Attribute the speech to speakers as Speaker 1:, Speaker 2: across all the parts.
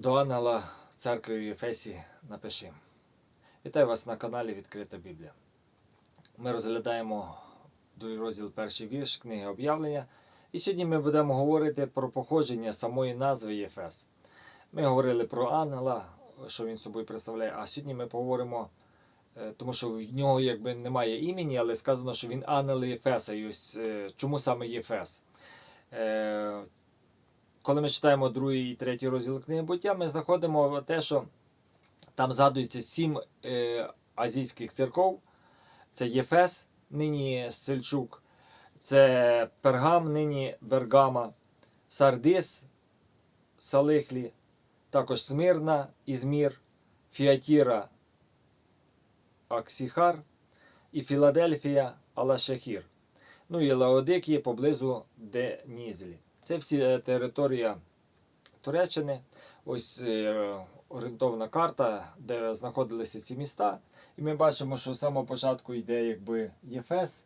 Speaker 1: До ангела церкви в Єфесі напиши. Вітаю вас на каналі Відкрита Біблія. Ми розглядаємо другий розділ перший вірш книги об'явлення. І сьогодні ми будемо говорити про походження самої назви Єфес. Ми говорили про ангела, що він собою представляє, а сьогодні ми поговоримо, е, тому що в нього якби немає імені, але сказано, що він ангел Єфеса. І ось е, чому саме Єфес? Коли ми читаємо другий і третій розділ книги буття, ми знаходимо те, що там згадується сім е, азійських церков. Це Єфес, нині Сельчук, це Пергам, нині Бергама, Сардис, Салихлі, також Смирна, Ізмір, Фіатіра, Аксіхар і Філадельфія, Алашехір. Ну і Лаодикії поблизу Денізлі. Це всі е, територія Туреччини. Ось е, орієнтовна карта, де знаходилися ці міста. І ми бачимо, що з самого початку йде якби Єфес,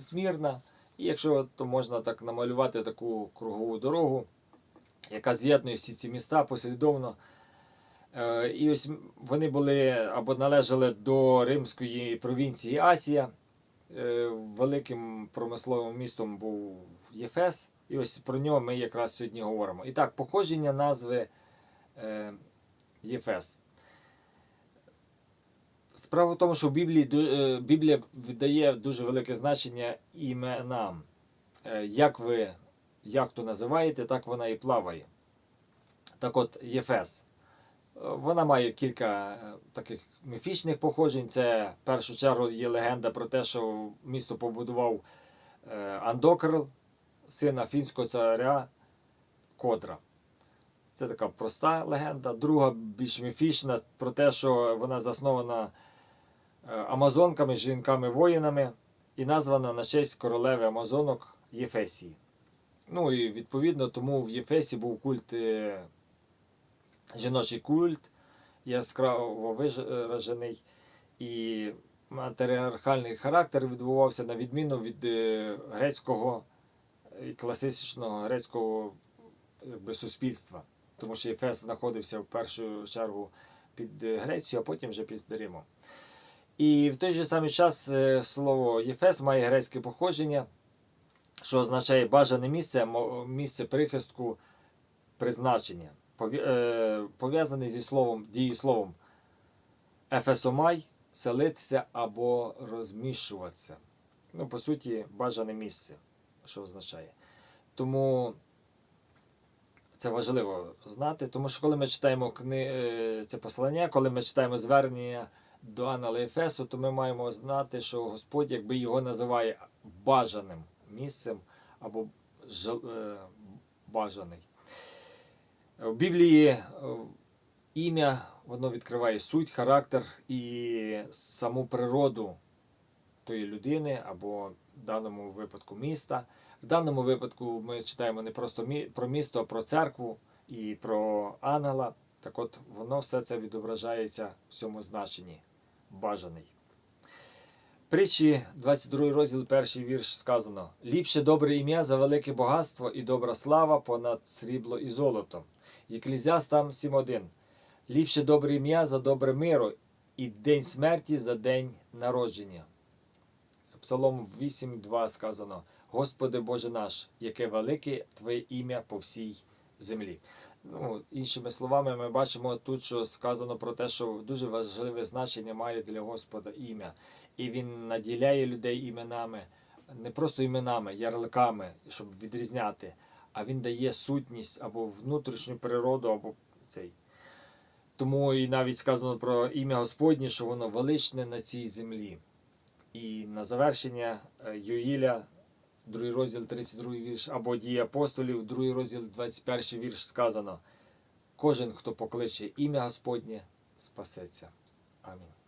Speaker 1: Смірна. І якщо то можна так намалювати таку кругову дорогу, яка з'єднує всі ці міста послідовно. Е, І ось вони були або належали до римської провінції Асія. Е, Великим промисловим містом був Єфес. І ось про нього ми якраз сьогодні говоримо. І так, походження назви е, Єфес. Справа в тому, що в Біблії, е, Біблія віддає дуже велике значення іменам. Як ви як то називаєте, так вона і плаває. Так от, Єфес. Вона має кілька е, таких міфічних походжень. Це в першу чергу є легенда про те, що місто побудував е, Андокрл, сина фінського царя Кодра. Це така проста легенда. Друга більш міфічна про те, що вона заснована е, амазонками, жінками-воїнами і названа на честь королеви Амазонок Єфесії. Ну і відповідно тому в Єфесі був культ, жіночий культ, яскраво виражений. І матріархальний характер відбувався на відміну від е, грецького і класичного грецького якби, суспільства. Тому що Ефес знаходився в першу чергу під е, Грецією, а потім вже під Римом. І в той же самий час е, слово Єфес має грецьке походження, що означає бажане місце, місце прихистку призначення, Е, пов'язане зі словом, дієсловом ефесомай селитися або розміщуватися. Ну, по суті, бажане місце, що означає. Тому це важливо знати, тому що коли ми читаємо кни... е, це послання, коли ми читаємо звернення до Анала Ефесу, то ми маємо знати, що Господь якби його називає бажаним місцем або е, бажаний. В Біблії е, ім'я воно відкриває суть, характер і саму природу тої людини або в даному випадку міста. В даному випадку ми читаємо не просто про місто, а про церкву і про ангела. Так от воно все це відображається в цьому значенні бажаний. Притчі 22 розділ, перший вірш сказано: Ліпше добре ім'я за велике багатство і добра слава понад срібло і золото. Єклізястам 7.1. Ліпше добре ім'я за добре миро, і день смерті за день народження. Псалом 8.2 сказано: Господи Боже наш, яке велике Твоє ім'я по всій землі. Ну, іншими словами, ми бачимо тут, що сказано про те, що дуже важливе значення має для Господа ім'я. І Він наділяє людей іменами, не просто іменами, ярликами, щоб відрізняти, а Він дає сутність або внутрішню природу, або цей. Тому і навіть сказано про ім'я Господнє, що воно величне на цій землі. І на завершення е, Юїля, другий розділ, 32 вірш, або дії апостолів, другий розділ, 21 вірш сказано: Кожен, хто покличе ім'я Господнє, спасеться. Амінь.